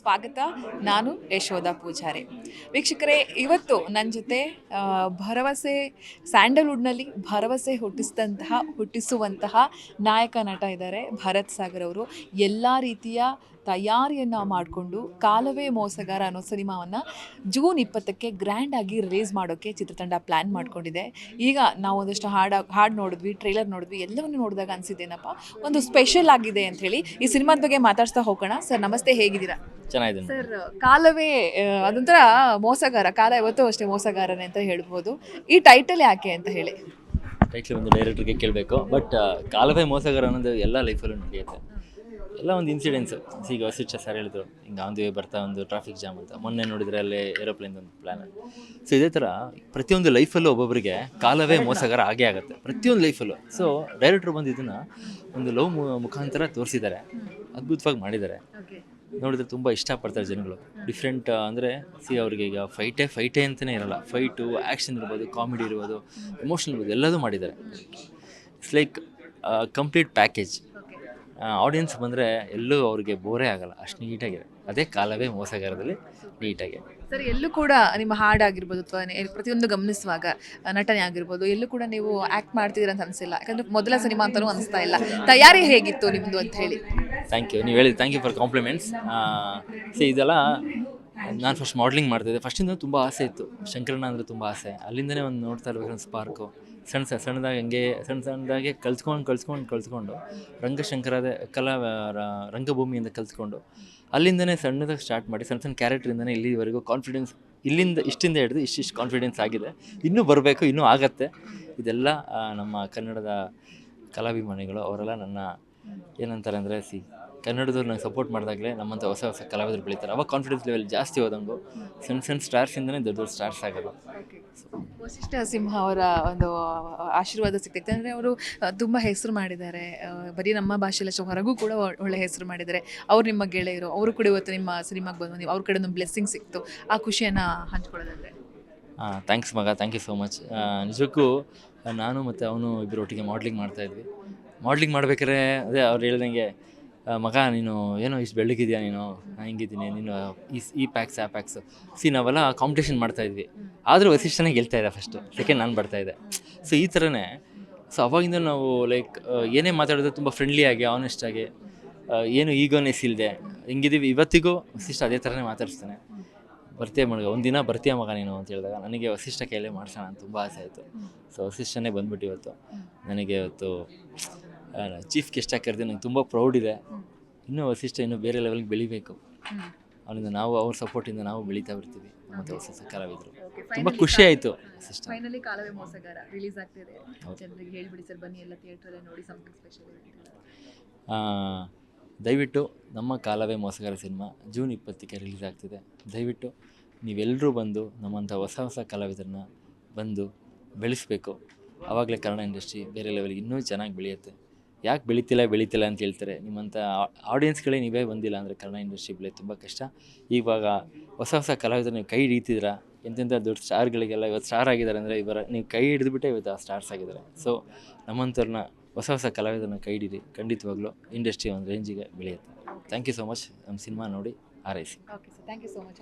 ಸ್ವಾಗತ. ನಾನು ಯಶೋಧ ಪೂಜಾರಿ. ವೀಕ್ಷಕರೇ, ಇವತ್ತು ನನ್ನ ಜೊತೆ ಭರವಸೆ, ಸ್ಯಾಂಡಲ್ವುಡ್ನಲ್ಲಿ ಭರವಸೆ ಹುಟ್ಟಿಸಿದಂತಹ, ಹುಟ್ಟಿಸುವಂತಹ ನಾಯಕ ನಟ ಇದ್ದಾರೆ ಭರತ್ ಸಾಗರ್ ಅವರು. ಎಲ್ಲ ರೀತಿಯ ತಯಾರಿಯನ್ನು ಮಾಡಿಕೊಂಡು ಕಾಲವೇ ಮೋಸಗಾರ ಅನ್ನೋ ಸಿನಿಮಾವನ್ನು ಜೂನ್ ಇಪ್ಪತ್ತಕ್ಕೆ ಗ್ರ್ಯಾಂಡ್ ಆಗಿ ರಿಲೀಸ್ ಮಾಡೋಕ್ಕೆ ಚಿತ್ರತಂಡ ಪ್ಲ್ಯಾನ್ ಮಾಡ್ಕೊಂಡಿದೆ. ಈಗ ನಾವು ಒಂದಷ್ಟು ಹಾಡು ಹಾಡು ನೋಡಿದ್ವಿ ಟ್ರೇಲರ್ ನೋಡಿದ್ವಿ ಎಲ್ಲವನ್ನು ನೋಡಿದಾಗ ಅನಿಸಿದ್ದೇನಪ್ಪ ಒಂದು ಸ್ಪೆಷಲ್ ಆಗಿದೆ ಅಂತ ಹೇಳಿ ಈ ಸಿನಿಮಾದ ಬಗ್ಗೆ ಮಾತಾಡ್ತಾ ಹೋಗೋಣ. ಸರ್ ನಮಸ್ತೆ ಹೇಗಿದ್ದೀರಾ? ಚೆನ್ನಾಗಿದೆ ಸರ್ ಕಾಲವೇ ಅದೊಂಥರ ಮೋಸಗಾರ ಕಾಲ ಇವತ್ತು ಅಷ್ಟೇ ಮೋಸಗಾರನೇ ಅಂತ ಹೇಳ್ಬೋದು. ಈ ಟೈಟಲ್ ಯಾಕೆ ಅಂತ ಹೇಳಿ. ಟೈಟ್ಲ್ ಒಂದು ಡೈರೆಕ್ಟರ್ಗೆ ಕೇಳಬೇಕು ಬಟ್ ಕಾಲವೇ ಮೋಸಗಾರ ಅನ್ನೋದು ಎಲ್ಲ ಲೈಫಲ್ಲೂ ನಡೆಯುತ್ತೆ. ಎಲ್ಲ ಒಂದು ಇನ್ಸಿಡೆನ್ಸು ಈಗ ವಸಿಷ್ಠ ಸರ್ ಹೇಳಿದ್ರು ಹಿಂಗೆ ಆನ್ ದಿ ವೇ ಬರ್ತಾ ಒಂದು ಟ್ರಾಫಿಕ್ ಜಾಮ್ ಅಂತ. ಮೊನ್ನೆ ನೋಡಿದ್ರೆ ಅಲ್ಲೇ ಏರೋಪ್ಲೇನ್ ಒಂದು ಪ್ಲ್ಯಾನ್ ಸೊ ಇದೇ ಥರ ಪ್ರತಿಯೊಂದು ಲೈಫಲ್ಲೂ ಒಬ್ಬೊಬ್ಬರಿಗೆ ಕಾಲವೇ ಮೋಸಗಾರ ಆಗೇ ಆಗುತ್ತೆ. ಪ್ರತಿಯೊಂದು ಲೈಫಲ್ಲೂ ಸೊ ಡೈರೆಕ್ಟ್ರು ಬಂದು ಇದನ್ನು ಒಂದು ಲವ್ ಮುಖಾಂತರ ತೋರಿಸಿದ್ದಾರೆ. ಅದ್ಭುತವಾಗಿ ಮಾಡಿದ್ದಾರೆ. ನೋಡಿದ್ರೆ ತುಂಬ ಇಷ್ಟಪಡ್ತಾರೆ ಜನಗಳು. ಡಿಫ್ರೆಂಟ್ ಅಂದರೆ ಸಿ ಅವ್ರಿಗೆ ಈಗ ಫೈಟೇ ಫೈಟೇ ಅಂತಲೇ ಇರಲ್ಲ. ಫೈಟು ಆ್ಯಕ್ಷನ್ ಇರ್ಬೋದು ಕಾಮಿಡಿ ಇರ್ಬೋದು ಎಮೋಷನಲ್ ಇರ್ಬೋದು ಎಲ್ಲದೂ ಮಾಡಿದ್ದಾರೆ. It's like complete package audience ಬಂದರೆ ಎಲ್ಲೂ ಅವ್ರಿಗೆ ಬೋರೇ ಆಗಲ್ಲ. ಅಷ್ಟು ನೀಟಾಗಿದೆ ಅದೇ ಕಾಲವೇ ಮೋಸಗಾರದಲ್ಲಿ ನೀಟಾಗಿ ಸರ್ ಎಲ್ಲೂ ಕೂಡ ನಿಮ್ಮ ಹಾಡಾಗಿರ್ಬೋದು ಅಥವಾ ಪ್ರತಿಯೊಂದು ಗಮನಿಸುವಾಗ ನಟನೆ ಆಗಿರ್ಬೋದು ಎಲ್ಲೂ ಕೂಡ ನೀವು ಆ್ಯಕ್ಟ್ ಮಾಡ್ತಿದ್ದೀರ ಅಂತ ಅನಿಸಿಲ್ಲ. ಯಾಕಂದ್ರೆ ಮೊದಲ ಸಿನಿಮಾ ಅಂತಲೂ ಅನಿಸ್ತಾ ಇಲ್ಲ. ತಯಾರಿ ಹೇಗಿತ್ತು ನಿಮ್ಮದು ಅಂತ ಹೇಳಿ. ಥ್ಯಾಂಕ್ ಯು ನೀವು ಹೇಳಿದ್ದು thank you for compliments so ಇದೆಲ್ಲ ನಾನು ಫಸ್ಟ್ ಮಾಡಲಿಂಗ್ ಮಾಡ್ತಿದ್ದೆ. ಫಸ್ಟಿಂದ ತುಂಬ ಆಸೆ ಇತ್ತು. ಶಂಕರಣ್ಣ ಅಂದರೆ ತುಂಬ ಆಸೆ. ಅಲ್ಲಿಂದನೇ ಒಂದು ನೋಡ್ತಾ ಇರ್ಬೇಕು ಒಂದು ಸ್ಪಾರ್ಕು ಸಣ್ಣ ಸಣ್ಣ ಸಣ್ಣದಾಗಿ ಹಂಗೆ ಸಣ್ಣ ಸಣ್ಣದಾಗೆ ಕಲ್ತ್ಕೊಂಡು ಕಲ್ತ್ಕೊಂಡು ಕಲ್ತ್ಕೊಂಡು ರಂಗಶಂಕರದ ಕಲಾ ರಂಗಭೂಮಿಯಿಂದ ಕಲ್ತ್ಕೊಂಡು ಅಲ್ಲಿಂದನೇ ಸಣ್ಣದಾಗಿ ಸ್ಟಾರ್ಟ್ ಮಾಡಿ ಸಣ್ಣ ಸಣ್ಣ ಕ್ಯಾರೆಕ್ಟ್ರಿಂದನೇ ಇಲ್ಲಿವರೆಗೂ ಕಾನ್ಫಿಡೆನ್ಸ್ ಇಲ್ಲಿಂದ ಇಷ್ಟಿಂದ ಹಿಡಿದು ಇಷ್ಟಿಷ್ಟು ಕಾನ್ಫಿಡೆನ್ಸ್ ಆಗಿದೆ. ಇನ್ನೂ ಬರಬೇಕು, ಇನ್ನೂ ಆಗತ್ತೆ. ಇದೆಲ್ಲ ನಮ್ಮ ಕನ್ನಡದ ಕಲಾಭಿಮಾನಿಗಳು ಅವರೆಲ್ಲ ನನ್ನ ಏನಂತಾರೆ ಅಂದರೆ ಸಿ ಕನ್ನಡದವ್ರು ನಂಗೆ ಸಪೋರ್ಟ್ ಮಾಡಿದಾಗಲೇ ನಮ್ಮಂಥ ಹೊಸ ಹೊಸ ಕಲಾವಿದರು ಬೆಳೀತಾರೆ. ಅವಾಗ ಕಾನ್ಫಿಡೆನ್ಸ್ ಲೆವೆಲ್ ಜಾಸ್ತಿ ಹೋದಂಗು ಸಣ್ಣ ಸಣ್ಣ ಸ್ಟಾರ್ಸಿಂದನೇ ದೊಡ್ಡ ದೊಡ್ಡ ಸ್ಟಾರ್ಸ್ ಆಗೋದು. ವಸಿಷ್ಠ ಸಿಂಹ ಅವರ ಒಂದು ಆಶೀರ್ವಾದ ಸಿಗ್ತೈತೆ. ಅಂದರೆ ಅವರು ತುಂಬ ಹೆಸರು ಮಾಡಿದ್ದಾರೆ. ಬರೀ ನಮ್ಮ ಭಾಷೆಯಲ್ಲಿ ಹೊರಗೂ ಕೂಡ ಒಳ್ಳೆ ಹೆಸರು ಮಾಡಿದ್ದಾರೆ. ಅವ್ರು ನಿಮ್ಮ ಗೆಳೆಯರು ಅವರು ಕೂಡ ಇವತ್ತು ನಿಮ್ಮ ಸಿನಿಮಾಗೆ ಬಂದು ನೀವು ಅವ್ರ ಕಡೆ ಒಂದು ಬ್ಲೆಸ್ಸಿಂಗ್ ಸಿಕ್ತು. ಆ ಖುಷಿಯನ್ನು ಹಂಚ್ಕೊಳ್ಳೋದಂದರೆ. ಹಾಂ ಥ್ಯಾಂಕ್ಸ್ ಮಗ ಥ್ಯಾಂಕ್ ಯು ಸೋ ಮಚ್ ನಿಜಕ್ಕೂ ನಾನು ಮತ್ತು ಅವನು ಇಬ್ಬರು ಒಟ್ಟಿಗೆ ಮಾಡ್ಲಿಂಗ್ ಮಾಡ್ತಾಯಿದ್ವಿ ಮಾಡ್ಲಿಂಗ್ ಮಾಡ್ಬೇಕಾದ್ರೆ ಅದೇ ಅವ್ರು ಹೇಳ್ದಂಗೆ ಮಗ, ನೀನು ಏನೋ ಇಷ್ಟು ಬೆಳ್ಳಗಿದ್ಯಾ ನೀನು? ನಾನು ಹಿಂಗಿದ್ದೀನಿ, ನೀನು ಈ ಈ ಪ್ಯಾಕ್ಸ್ ಆ ಪ್ಯಾಕ್ಸ್ ಸಿ ನಾವೆಲ್ಲ ಕಾಂಪಿಟೇಷನ್ ಮಾಡ್ತಾಯಿದ್ವಿ ಆದರೂ ವಸಿಷ್ಠನೇ ಗೆಲ್ತಾ ಇದ್ದೆ ಫಸ್ಟು ಸೆಕೆಂಡ್ ನಾನು ಬರ್ತಾಯಿದ್ದೆ ಸೊ ಈ ಥರನೇ ಸೊ ಅವಾಗಿಂದ ನಾವು ಲೈಕ್ ಏನೇ ಮಾತಾಡಿದ್ರೆ ತುಂಬ ಫ್ರೆಂಡ್ಲಿಯಾಗಿ ಆನೆಸ್ಟಾಗಿ ಏನು ಈಗೋನೆಸ್ ಇಲ್ಲದೆ ಹಿಂಗಿದ್ದೀವಿ ಇವತ್ತಿಗೂ ವಸಿಷ್ಠ ಅದೇ ಥರನೇ ಮಾತಾಡಿಸ್ತಾನೆ. ಬರ್ತೀಯ ಮಗ ಒಂದಿನ ಬರ್ತೀಯ ಮಗ ನೀನು ಅಂತ ಹೇಳಿದಾಗ ನನಗೆ ವಸಿಷ್ಠ ಕೈಲೇ ಮಾಡ್ಸೋಣ ಅಂತ ತುಂಬ ಆಸೆ ಆಯಿತು. ಸೊ ವಸಿಷ್ಠನೇ ಬಂದ್ಬಿಟ್ಟು ಇವತ್ತು, ನನಗೆ ಇವತ್ತು ಚೀಫ್ ಗೆಸ್ಟ್ ಕರೆದು ನಂಗೆ ತುಂಬ ಪ್ರೌಡ್ ಇದೆ. ಇನ್ನೂ ವಸಿಷ್ಠ ಇನ್ನೂ ಬೇರೆ ಲೆವೆಲ್ಗೆ ಬೆಳಿಬೇಕು. ಅವನಿಂದ ನಾವು ಅವ್ರ ಸಪೋರ್ಟಿಂದ ನಾವು ಬೆಳೀತಾ ಬರ್ತೀವಿ. ಮತ್ತು ಹೊಸ ಹೊಸ ಕಲಾವಿದರು ತುಂಬ ಖುಷಿ ಆಯಿತು ವಸಿಷ್ಠ. ಫೈನಲಿ ಕಾಲವೇ ಮೋಸಗಾರ ರಿಲೀಸ್ ಆಗ್ತಿದೆ. ಹೌದು. ಜನರಿಗೆ ಹೇಳ್ಬಿಡಿ ಸರ್ ಬನ್ನಿ ಎಲ್ಲ ಥಿಯೇಟ್ರಲ್ಲೇ ನೋಡಿ ಸಮಥಿಂಗ್ ಸ್ಪೆಷಲ್ ಆ, ದಯವಿಟ್ಟು ನಮ್ಮ ಕಾಲವೇ ಮೋಸಗಾರ ಸಿನಿಮಾ ಜೂನ್ ಇಪ್ಪತ್ತಕ್ಕೆ ರಿಲೀಸ್ ಆಗ್ತಿದೆ. ದಯವಿಟ್ಟು ನೀವೆಲ್ಲರೂ ಬಂದು ನಮ್ಮಂಥ ಹೊಸ ಹೊಸ ಕಲಾವಿದರನ್ನ ಬಂದು ಬೆಳೆಸಬೇಕು. ಆವಾಗಲೇ ಕನ್ನಡ ಇಂಡಸ್ಟ್ರಿ ಬೇರೆ ಲೆವೆಲ್ಗೆ ಇನ್ನೂ ಚೆನ್ನಾಗಿ ಬೆಳೆಯುತ್ತೆ. ಯಾಕೆ ಬೆಳೀತಿಲ್ಲ ಬೆಳೀತಿಲ್ಲ ಅಂತ ಹೇಳ್ತಾರೆ. ನಿಮ್ಮಂಥ ಆಡಿಯನ್ಸ್ಗಳೇ ನೀವೇ ಬಂದಿಲ್ಲ ಅಂದರೆ ಕನ್ನಡ ಇಂಡಸ್ಟ್ರಿ ಬೆಳೆ ತುಂಬ ಕಷ್ಟ. ಇವಾಗ ಹೊಸ ಹೊಸ ಕಲಾವಿದರು ನೀವು ಕೈ ಹಿಡಿತಿದ್ದೀರಾ ಎಂತೆಂಥ ದೊಡ್ಡ ಸ್ಟಾರ್ಗಳಿಗೆಲ್ಲ ಇವತ್ತು ಸ್ಟಾರ್ ಆಗಿದ್ದಾರೆ ಅಂದರೆ ಇವರ ನೀವು ಕೈ ಹಿಡಿದುಬಿಟ್ಟೆ ಇವತ್ತು ಆ ಸ್ಟಾರ್ಸ್ ಆಗಿದ್ದಾರೆ. ಸೊ ನಮ್ಮಂಥವ್ರನ್ನ ಹೊಸ ಹೊಸ ಕಲಾವಿದರನ್ನ ಕೈ ಹಿಡೀರಿ. ಖಂಡಿತವಾಗ್ಲೂ ಇಂಡಸ್ಟ್ರಿ ಒಂದು ರೇಂಜಿಗೆ ಬೆಳೆಯುತ್ತೆ. ಥ್ಯಾಂಕ್ ಯು ಸೊ ಮಚ್ ನಮ್ಮ ಸಿನಿಮಾ ನೋಡಿ ಆರೈಸಿ okay sir thank you so much